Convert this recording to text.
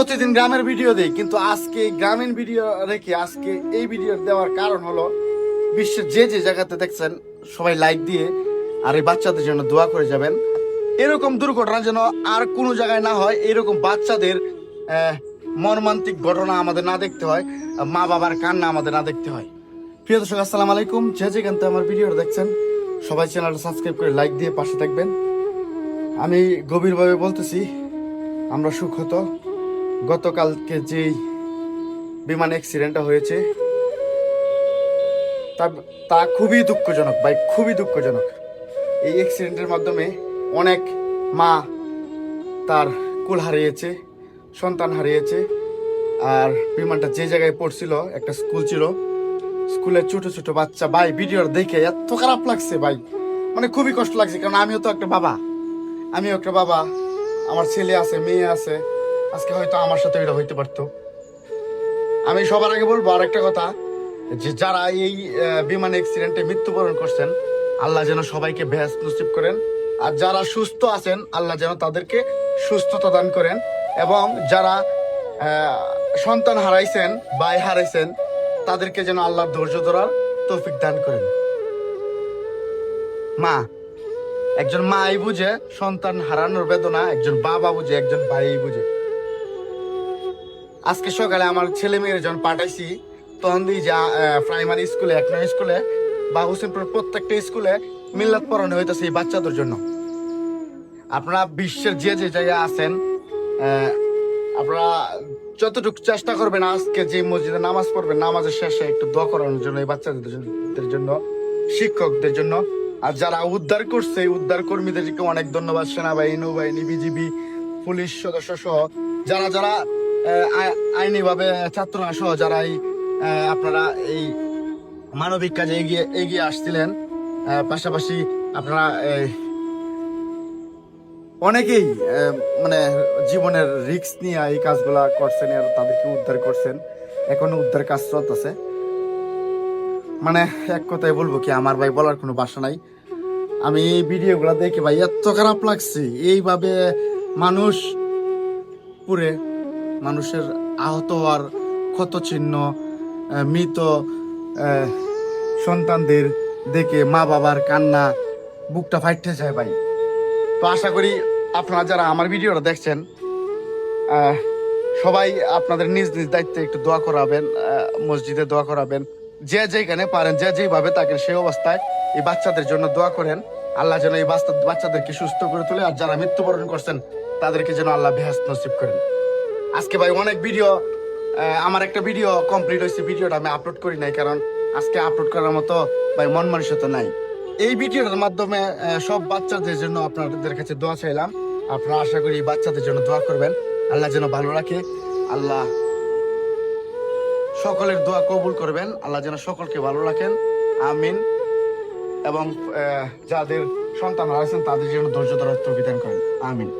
প্রতিদিন গ্রামের ভিডিও দেই, কিন্তু আজকে গ্রামীণ ভিডিও রেখে আজকে এই ভিডিও দেওয়ার কারণ হলো বিশ্বের যে যে জায়গাতে দেখছেন, সবাই লাইক দিয়ে আর এই বাচ্চাদের জন্য দোয়া করে যাবেন। এরকম দুর্ঘটনা যেন আর কোনো জায়গায় না হয়, এরকম বাচ্চাদের মর্মান্তিক ঘটনা আমাদের না দেখতে হয় মা বাবার কান্না আমাদের না দেখতে হয়। প্রিয় দর্শক, আসসালামু আলাইকুম। যে যেখান আমার ভিডিওটা দেখছেন, সবাই চ্যানেলটা সাবস্ক্রাইব করে লাইক দিয়ে পাশে থাকবেন। আমি গভীরভাবে বলতেছি, আমরা সুখ হতো গতকালকে যেই বিমান অ্যাক্সিডেন্টটা হয়েছে, তা তা খুবই দুঃখজনক, ভাই, খুবই দুঃখজনক। এই অ্যাক্সিডেন্টের মাধ্যমে অনেক মা তার কুল হারিয়েছে, সন্তান হারিয়েছে, আর বিমানটা যে জায়গায় পড়ছিল, একটা স্কুল ছিল স্কুলের ছোট ছোট বাচ্চা, ভাই ভিডিও দেখে এত খারাপ লাগছে, ভাই। মানে খুবই কষ্ট লাগছে, কারণ আমিও তো একটা বাবা। আমিও একটা বাবা, আমার ছেলে আছে, মেয়ে আছে। আজকে হয়তো আমার সাথে এটা হইতে পারতো। আমি সবার আগে বলব আর একটা কথা, যে যারা এই বিমান অ্যাক্সিডেন্টে মৃত্যুবরণ করছেন, আল্লাহ যেন সবাইকে ভেস নসিব করেন। আর যারা সুস্থ আছেন, আল্লাহ যেন তাদেরকে সুস্থতা দান করেন। এবং যারা সন্তান হারাইছেন, ভাই হারাইছেন, তাদেরকে যেন আল্লাহ ধৈর্য ধরার তৌফিক দান করেন। মা, একজন মাই বুঝে সন্তান হারানোর বেদনা, একজন বাবা বুঝে, একজন ভাই বুঝে। আজকে সকালে আমার ছেলে মেয়ের যখন পাঠাইছি, তখন দিই যে প্রাইমারি স্কুলে এক নয় স্কুলে বা হোসেনপুর প্রত্যেকটা স্কুলে মিল্লাত পড়ানো হইতেছে এই বাচ্চাদের জন্য। আপনারা বিশ্বের যে যে জায়গায় আছেন আপনারা যতটুকু চেষ্টা করবেন আজকে যে মসজিদে নামাজ পড়বেন, নামাজের শেষে একটু দোয়া করানোর জন্য এই বাচ্চাদের জন্য- শিক্ষকদের জন্য। আর যারা উদ্ধার করছে উদ্ধার কর্মীদেরকে অনেক ধন্যবাদ, সেনাবাহিনী, নৌবাহিনী, বিজিবি, পুলিশ সদস্য সহ যারা যারা আইনি ভাবে ছাত্ররা সহ যারা এই আপনারা এই মানবিক কাজে এগিয়ে এগিয়ে আসছিলেন পাশাপাশি আপনারা অনেকেই মানে জীবনের রিস্ক নিয়ে এই কাজগুলা করছেন আর তাদেরকে উদ্ধার করছেন। এখনও উদ্ধার কাজ চলতেছে। মানে এক কথায় বলব কি, আমার ভাই বলার কোনো বাসা নাই। আমি এই ভিডিওগুলো দেখে ভাই, এত খারাপ লাগছে। এইভাবে মানুষ পুরে মানুষের আহত হওয়ার ক্ষত চিহ্ন মৃত সন্তানদের দেখে মা বাবার কান্না, বুকটা ফাইটে যায় ভাই। তো আশা করি আপনারা যারা আমার ভিডিওটা দেখছেন সবাই আপনাদের নিজ নিজ দায়িত্বে একটু দোয়া করাবেন মসজিদে দোয়া করাবেন। যে যেখানে পারেন, যে যেভাবে তাকে সেই অবস্থায় এই বাচ্চাদের জন্য দোয়া করেন। আল্লাহ যেন এই বাচ্চা- বাচ্চাদেরকে সুস্থ করে তোলে। আর যারা মৃত্যুবরণ করছেন, তাদেরকে যেন আল্লাহ বেহাস নসিব করেন। আজকে ভাই অনেক ভিডিও আমার একটা ভিডিও কমপ্লিট হয়েছে। ভিডিওটা আমি আপলোড করি নাই, কারণ আজকে আপলোড করার মতো ভাই মন মানসিকতা নাই। এই ভিডিওটার মাধ্যমে সব বাচ্চাদের জন্য আপনাদের কাছে দোয়া চাইলাম। আপনারা আশা করি বাচ্চাদের জন্য দোয়া করবেন। আল্লাহ যেন ভালো রাখে। আল্লাহ সকলের দোয়া কবুল করবেন। আল্লাহ যেন সকলকে ভালো রাখেন। আমিন। এবং যাদের সন্তান হারাইছেন তাদের জন্য ধৈর্য ধরার দান করেন। আমিন।